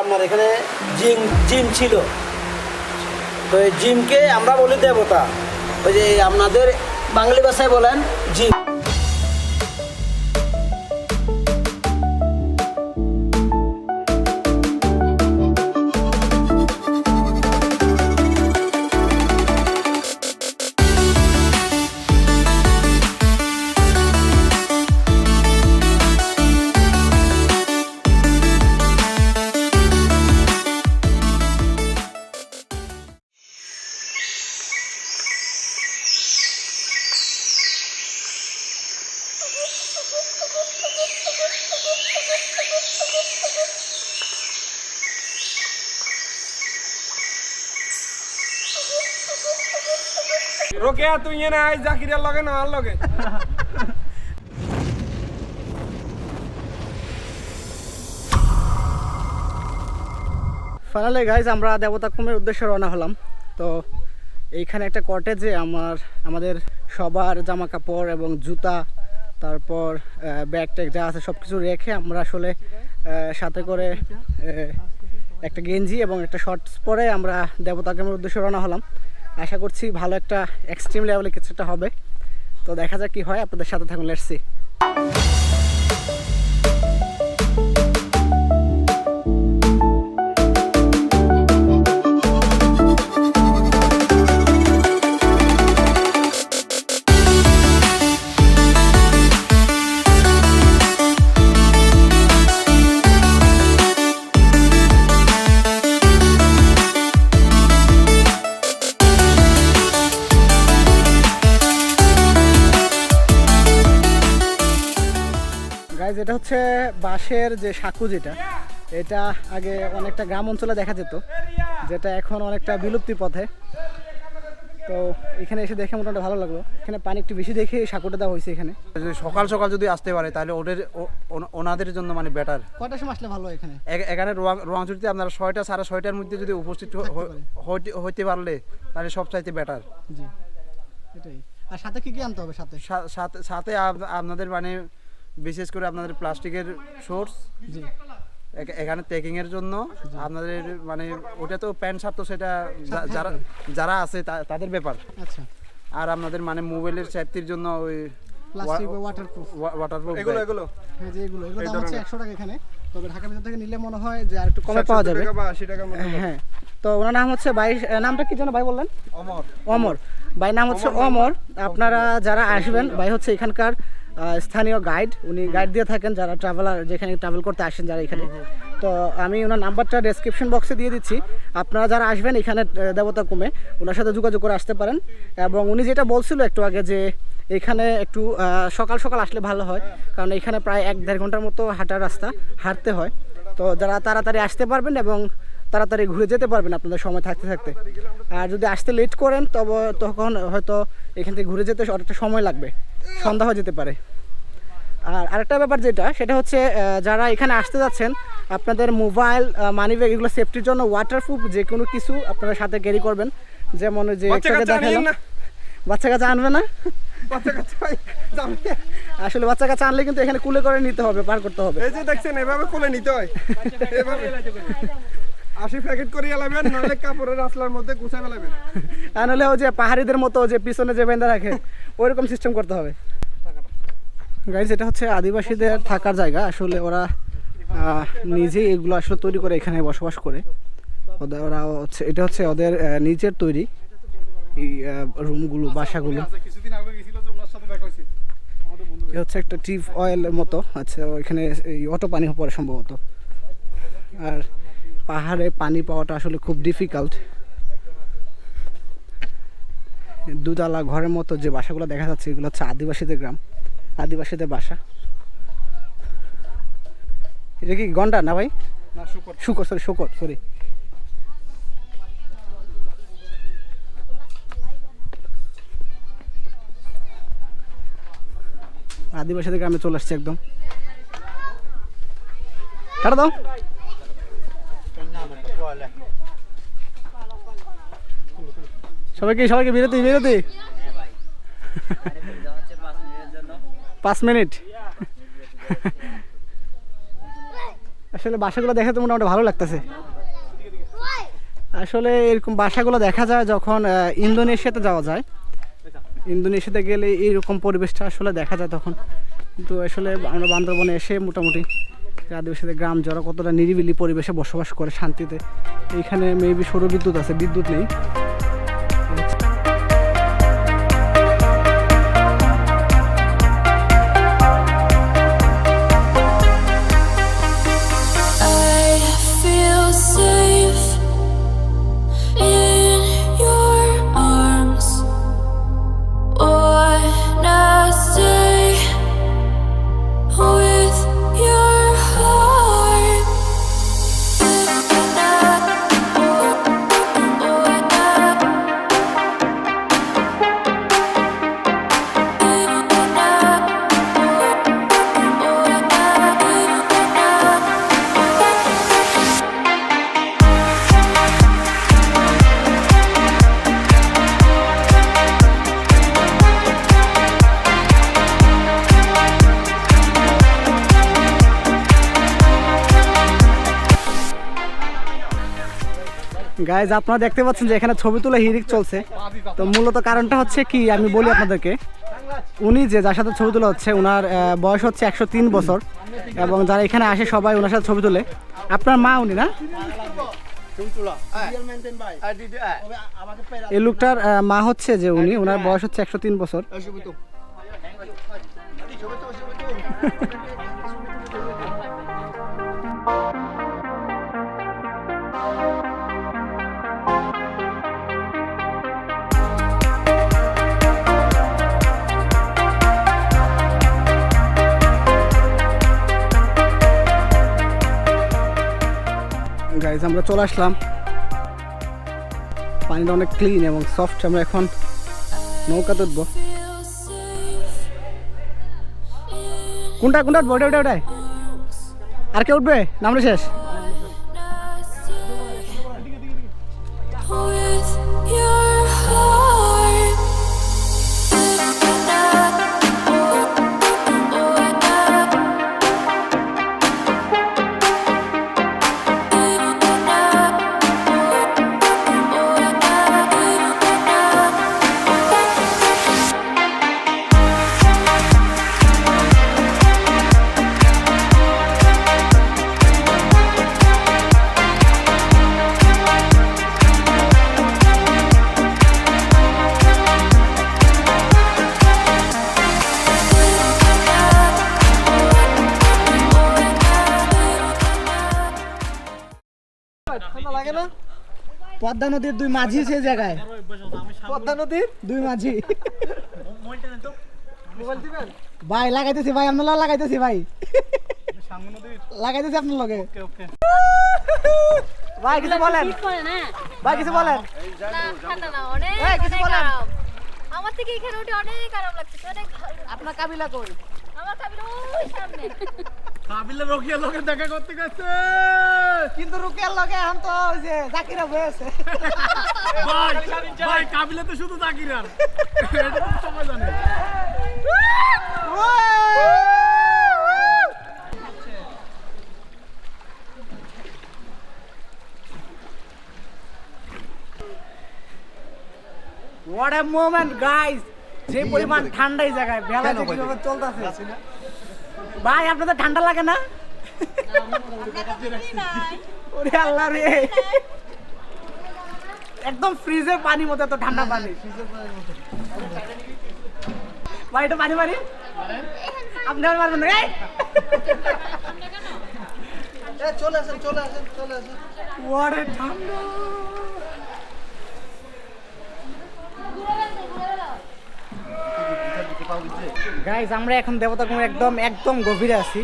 আপনার এখানে gym gym ছিল। তো এই জিমকে আমরা বলি দেবতা। ওই যে আপনাদের বাঙালি ভাষায় বলেন জিম। রোকে তুই এনে আই জাকিরের লগে না আর লগে। ফাইনালি গাইজ আমরা দেবতা কুমের উদ্দেশ্যে রওনা হলাম। তো এইখানে একটা কটেজে আমার, আমাদের সবার জামা কাপড় এবং জুতা, তারপর ব্যাগ ট্যাগ যা আছে সব কিছু রেখে আমরা আসলে সাথে করে একটা গেঞ্জি এবং একটা শর্টস পরে আমরা দেবতা কুমের উদ্দেশ্যে রওনা হলাম। আশা করছি ভালো একটা এক্সট্রিম লেভেলে কিছু একটা হবে। তো দেখা যাক কি হয়, আপনাদের সাথে থাকুন লেটসি এটা হচ্ছে বাঁশের যে সাঁকু যেটা এটা আগে অনেকটা গ্রাম অঞ্চলে দেখা যেত যেটা এখন অনেকটা বিলুপ্তির পথে। তো এখানে এসে দেখে মোটামুটি ভালো লাগল। এখানে পানি একটু বেশি দেখে এই সাঁকুটা দেওয়া হয়েছে এখানে। যদি সকাল সকাল যদি আসতে পারে তাহলে ওদের ওনাদের জন্য মানে বেটার কটার সময় আসলে ভালো এখানে? এখানে রোয়াংচুরিতে আপনারা ছয়টা সাড়ে ছয়টার মধ্যে যদি উপস্থিত হইতে- হইতে পারলে তাহলে সবচাইতে বেটার জি এটাই। আর সাথে কি কি আনতে হবে সাথে? সাথে সাথে আপনাদের মানে বিশেষ করে আপনাদের প্লাস্টিকের সোর্স এখানে ট্রেকিং এর জন্য আপনাদের মানে ওটা তো প্যান্ট শার্ট তো সেটা যারা যারা আছে তাদের ব্যাপার। আচ্ছা। আর আপনাদের মানে মোবাইলের সেফটির জন্য ওই প্লাস্টিক ওয়াটারপ্রুফ ওয়াটারপ্রুফ এগুলো এগুলো। হ্যাঁ যে এগুলো এগুলো দাম হচ্ছে ধরনের। একশো টাকা এখানে। তবে ঢাকা ভিতর থেকে নিলে মনে হয় যে আর একটু কমে পাওয়া 60 যাবে। টাকা বা টাকার হ্যাঁ তো ওনার নাম হচ্ছে ভাই নামটা কি যেন ভাই বললেন? অমর। অমর। ভাই নাম হচ্ছে অমর। আপনারা যারা আসবেন ভাই হচ্ছে এখানকার স্থানীয় গাইড উনি গাইড দিয়ে থাকেন যারা ট্রাভেলার যেখানে ট্রাভেল করতে আসেন যারা এখানে। তো আমি ওনার নাম্বারটা ডেসক্রিপশন বক্সে দিয়ে দিচ্ছি। আপনারা যারা আসবেন এখানে দেবতা কমে ওনার সাথে যোগাযোগ করে আসতে পারেন। এবং উনি যেটা বলছিল একটু আগে যে এখানে একটু সকাল সকাল আসলে ভালো হয়। কারণ এখানে প্রায় এক দেড় ঘণ্টার মতো হাঁটার রাস্তা হাঁটতে হয়। তো যারা তাড়াতাড়ি আসতে পারবেন এবং তাড়াতাড়ি ঘুরে যেতে পারবেন আপনাদের সময় থাকতে থাকতে। আর যদি আসতে লেট করেন তবে তখন হয়তো এখান থেকে ঘুরে যেতে অনেকটা সময় লাগবে। সন্ধ্যা হয়ে যেতে পারে। আর আরেকটা ব্যাপার যেটা সেটা হচ্ছে যারা এখানে আসতে যাচ্ছেন আপনাদের মোবাইল মানি ব্যাগ এগুলো সেফটির জন্য ওয়াটারপ্রুফ যে কোনো কিছু আপনারা সাথে ক্যারি করবেন। যেমন যে বাচ্চা দেখালাম। কাচ্চা আনবে না। আসলে বাচ্চা কাচ্চা আনলে কিন্তু এখানে কুলে করে নিতে হবে পার করতে হবে। এই যে দেখছেন এভাবে কোলে নিতে হয়। এভাবে। আশি প্যাকেট করে এলাবেন নাহলে কাপড়ের আসলার মধ্যে গুছাই ফেলাবেন। আর নাহলে ওই যে পাহাড়িদের মতো যে পিছনে যে বেঁধে রাখে ওইরকম সিস্টেম করতে হবে। গাইজ এটা হচ্ছে আদিবাসীদের থাকার জায়গা। আসলে ওরা নিজেই এগুলো আসলে তৈরি করে এখানে বসবাস করে। ওদের ওরা হচ্ছে এটা হচ্ছে ওদের নিজের তৈরি এই রুমগুলো বাসাগুলো। কিছুদিন আগে গেছিল যে ওনার সাথে দেখা হয়েছে। আমাদের বন্ধু এটা হচ্ছে একটা টিপ অয়েলের মতো। আচ্ছা ওইখানে এই অটো পানি পড়ে সম্ভবত। আর পাহাড়ে পানি পাওয়াটা আসলে খুব ডিফিকাল্ট দুতলা ঘরের মতো যে বাসাগুলো দেখা যাচ্ছে এগুলো হচ্ছে আদিবাসীদের গ্রাম আদিবাসীদের বাসা। এটা কি গন্ডা না ভাই? শুকর। সরি শুকর সরি আদিবাসীদের গ্রামে চলে আসছে একদম। কাটা দাও। সবাইকে সবাইকে বিরতি বিরতি। পাঁচ মিনিট। আসলে বাসাগুলো দেখে তো মোটামুটি ভালো লাগতেছে। আসলে এরকম বাসাগুলো দেখা যায় যখন ইন্দোনেশিয়াতে যাওয়া যায়। ইন্দোনেশিয়াতে গেলে এইরকম পরিবেশটা আসলে দেখা যায় তখন। কিন্তু আসলে আমরা বান্দরবনে এসে মোটামুটি আদিবাসীদের গ্রাম যারা কতটা নিরিবিলি পরিবেশে বসবাস করে শান্তিতে, এইখানে মেবি সৌর বিদ্যুৎ আছে, বিদ্যুৎ নেই। গাইজ আপনারা দেখতে পাচ্ছেন যে এখানে ছবি তোলা হিরিক চলছে। তো মূলত কারণটা হচ্ছে কি, আমি বলি আপনাদেরকে, উনি যে যার সাথে ছবি তোলা হচ্ছে ওনার বয়স হচ্ছে একশো তিন বছর, এবং যারা এখানে আসে সবাই ওনার সাথে ছবি তোলে। আপনার মা উনি না? এই লোকটার মা হচ্ছে যে উনি ওনার বয়স হচ্ছে একশো তিন বছর। গাইজ আমরা চলে আসলাম। পানিটা অনেক ক্লিন এবং সফট আমরা এখন নৌকা উঠবো কোনটা কোনটা উঠবে ওটা ওটা ওটাই আর কে উঠবে? নামটা শেষ। পদ্মা নদীর দুই মাঝি সেই জায়গায়। পদ্মা নদীর? দুই মাঝি। ভাই লাগাইতেছি ভাই আপনার লগে লাগাইতেছি ভাই। লাগাইতেছি আপনার লগে। ভাই কিছু বলেন? ভাই কিছু বলেন? না না কিছু বলেন। আমার থেকে এখানে উঠে অনেক আরাম লাগছে অনেক আপনার কাবিলা কই? আমার কাবিল ওই সামনে। কিন্তু রুকের লগে এখন তো ওই যে জাকিরা বয়েছে ভাই কাবিলা তো শুধু তাকিরার হোয়াট এ মোমেন্ট গাইস যে পরিমাণ ঠান্ডা এই জায়গায় বেলা কীভাবে চলতেছে। ভাই আপনাদের ঠান্ডা লাগে না? ওরে আল্লাহ রে। একদম ফ্রিজের পানি মতো এত ঠান্ডা পানি। ভাই এটা পানি মারি আপনি আর মারবেন না চলে আসেন চলে আসেন চলে আসেন। ঠান্ডা। গাইজ আমরা এখন দেবতাকুমার একদম একদম গভীরে আছি।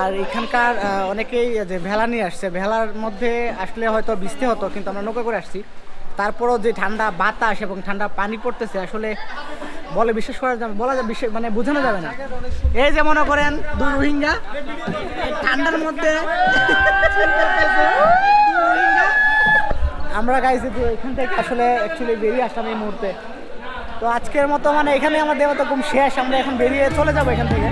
আর এখানকার অনেকেই যে ভেলা নিয়ে আসছে, ভেলার মধ্যে আসলে হয়তো বৃষ্টি হতো, কিন্তু আমরা নৌকা করে আসছি। তারপরও যে ঠান্ডা বাতাস এবং ঠান্ডা পানি পড়তেছে, আসলে বলে বিশ্বাস করা যাবে বলা যাবে মানে বোঝানো যাবে না। এই যে মনে করেন, দুই রোহিঙ্গা ঠান্ডার মধ্যে আমরা গাইছি এখান থেকে আসলে অ্যাকচুয়ালি বেরিয়ে আসলাম এই মুহূর্তে। তো আজকের মতো মানে এখানে আমার দেবতা খুব শেষ, আমরা এখন বেরিয়ে চলে যাব এখান থেকে।